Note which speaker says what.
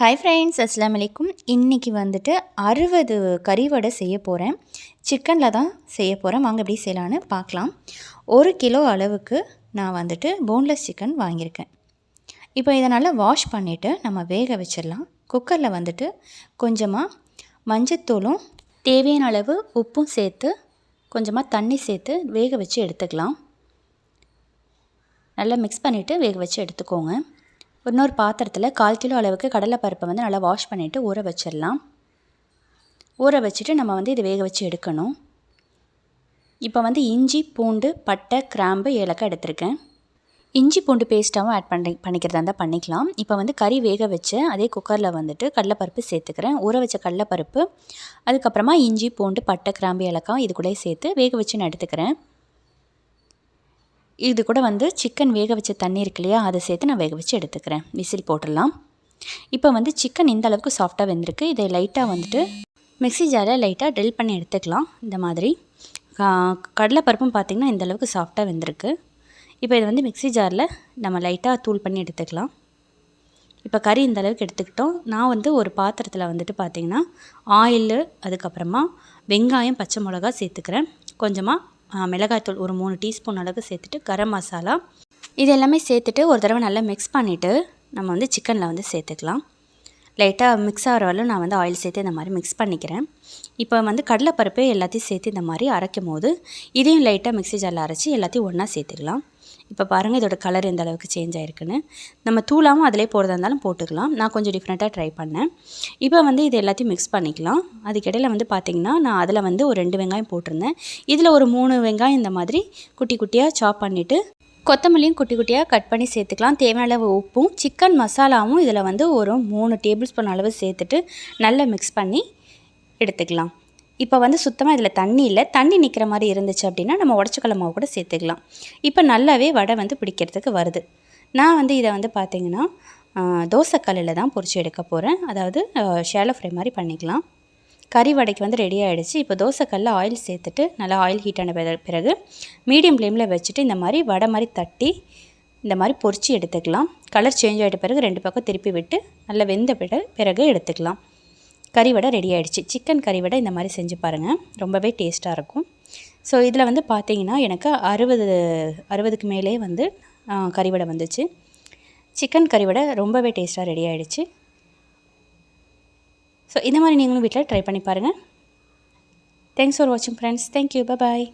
Speaker 1: Hi friends அஸ்லாம் வலைக்கும் இன்றைக்கி வந்துட்டு அறுபது கறி வடை செய்ய போகிறேன் சிக்கனில் தான் செய்ய போகிறேன் வாங்க எப்படி செய்யலான்னு பார்க்கலாம். ஒரு கிலோ அளவுக்கு நான் வந்துட்டு போன்லெஸ் சிக்கன் வாங்கியிருக்கேன். இப்போ இதை நல்லா வாஷ் பண்ணிவிட்டு நம்ம வேக வச்சிடலாம். குக்கரில் வந்துட்டு கொஞ்சமாக மஞ்சத்தூளும் தேவையான அளவு உப்பும் சேர்த்து கொஞ்சமாக தண்ணி சேர்த்து வேக வச்சு எடுத்துக்கலாம். நல்லா மிக்ஸ் பண்ணிவிட்டு வேக வச்சு எடுத்துக்கோங்க. இன்னொரு பாத்திரத்தில் கால் கிலோ அளவுக்கு கடலைப்பருப்பை வந்து நல்லா வாஷ் பண்ணிவிட்டு ஊற வச்சிடலாம். ஊற வச்சுட்டு நம்ம வந்து இதை வேக வச்சு எடுக்கணும். இப்போ வந்து இஞ்சி பூண்டு பட்டை கிராம்பு ஏலக்காய் எடுத்திருக்கேன். இஞ்சி பூண்டு பேஸ்ட்டாகவும் ஆட் பண்ணி பண்ணிக்கிறதா இருந்தால் பண்ணிக்கலாம். இப்போ வந்து கறி வேக வச்சு அதே குக்கரில் வந்துட்டு கடலைப்பருப்பு சேர்த்துக்கிறேன். ஊற வச்ச கடலைப்பருப்பு அதுக்கப்புறமா இஞ்சி பூண்டு பட்டை கிராம்பு ஏலக்காய் இது கூட சேர்த்து வேக வச்சு நான் எடுத்துக்கிறேன். இது கூட வந்து சிக்கன் வேக வச்ச தண்ணி இருக்கு இல்லையா அதை சேர்த்து நான் வேக வச்சு எடுத்துக்கிறேன். விசில் போட்டுடலாம். இப்போ வந்து சிக்கன் இந்த அளவுக்கு சாஃப்டாக வெந்திருக்கு. இதை லைட்டாக வந்துட்டு மிக்சி ஜாரில் லைட்டாக ட்ரில் பண்ணி எடுத்துக்கலாம். இந்த மாதிரி. கடலைப்பருப்பும் பார்த்திங்கன்னா இந்த அளவுக்கு சாஃப்டாக வெந்திருக்கு. இப்போ இதை வந்து மிக்சி ஜாரில் நம்ம லைட்டாக தூள் பண்ணி எடுத்துக்கலாம். இப்போ கறி இந்த அளவுக்கு எடுத்துக்கிட்டோம். நான் வந்து ஒரு பாத்திரத்தில் வந்துட்டு பார்த்திங்கன்னா ஆயில் அதுக்கப்புறமா வெங்காயம் பச்சை மிளகா சேர்த்துக்கிறேன். கொஞ்சமாக மிளகாய்த்தூள் ஒரு மூணு டீஸ்பூன் அளவுக்கு சேர்த்துட்டு கரம் மசாலா. இது எல்லாமே சேர்த்துட்டு ஒரு தடவை நல்லா மிக்ஸ் பண்ணிவிட்டு நம்ம வந்து சிக்கனில் வந்து சேர்த்துக்கலாம். லைட்டாக மிக்ஸ் ஆகிற வரலும் நான் வந்து ஆயில் சேர்த்து இந்த மாதிரி மிக்ஸ் பண்ணிக்கிறேன். இப்போ வந்து கடலைப்பருப்பு எல்லாத்தையும் சேர்த்து இந்த மாதிரி அரைக்கும் போது இதையும் லைட்டாக மிக்ஸி ஜாரில் அரைச்சி எல்லாத்தையும் ஒன்றா சேர்த்துக்கலாம். இப்போ பாருங்கள் இதோட கலர் எந்த அளவுக்கு சேஞ்ச் ஆகிருக்குன்னு நம்ம தூளாவும் அதிலே போடுறதா இருந்தாலும் போட்டுக்கலாம். நான் கொஞ்சம் டிஃப்ரெண்ட்டாக ட்ரை பண்ணேன். இப்போ வந்து இது எல்லாத்தையும் மிக்ஸ் பண்ணிக்கலாம். அதுக்கிடையில் வந்து பார்த்திங்கன்னா நான் அதில் வந்து ஒரு ரெண்டு வெங்காயம் போட்டிருந்தேன். இதில் ஒரு மூணு வெங்காயம் இந்த மாதிரி குட்டி குட்டியாக சாப் பண்ணிவிட்டு கொத்தமல்லியும் குட்டி குட்டியாக கட் பண்ணி சேர்த்துக்கலாம். தேவையான அளவு உப்பும் சிக்கன் மசாலாவும் இதில் வந்து ஒரு மூணு டேபிள் ஸ்பூன் அளவு சேர்த்துட்டு நல்லா மிக்ஸ் பண்ணி எடுத்துக்கலாம். இப்போ வந்து சுத்தமாக இதில் தண்ணி இல்லை. தண்ணி நிற்கிற மாதிரி இருந்துச்சு அப்படின்னா நம்ம உடச்சக்கல மாவு கூட சேர்த்துக்கலாம். இப்போ நல்லாவே வடை வந்து பிடிக்கிறதுக்கு வருது. நான் வந்து இதை வந்து பார்த்திங்கன்னா தோசைக்கல்லில் தான் பொறிச்சு எடுக்க போகிறேன் அதாவது ஷேலோ ஃப்ரை மாதிரி பண்ணிக்கலாம். கறி வடைக்கு வந்து ரெடி ஆகிடுச்சு இப்போ தோசைக்கல்லில் ஆயில் சேர்த்துட்டு நல்லா ஆயில் ஹீட் ஆன பிறகு மீடியம் ஃப்ளேமில் வச்சுட்டு இந்த மாதிரி வடை மாதிரி தட்டி இந்த மாதிரி பொறிச்சு எடுத்துக்கலாம். கலர் சேஞ்ச் ஆகிட்ட பிறகு ரெண்டு பக்கம் திருப்பி விட்டு நல்லா வெந்த பிறகு எடுத்துக்கலாம். கறிவடை ரெடி ஆகிடுச்சு சிக்கன் கறிவடை இந்த மாதிரி செஞ்சு பாருங்கள் ரொம்பவே டேஸ்ட்டாக இருக்கும். ஸோ இதில் வந்து பார்த்தீங்கன்னா எனக்கு அறுபது அறுபதுக்கு மேலே வந்து கறிவடை வந்துச்சு. சிக்கன் கறிவடை ரொம்பவே டேஸ்ட்டாக ரெடி ஆகிடுச்சு ஸோ இந்த மாதிரி நீங்களும் வீட்டில் ட்ரை பண்ணி பாருங்கள் தேங்க்ஸ் ஃபார் வாட்சிங் ஃப்ரெண்ட்ஸ் தேங்க்யூ பாய்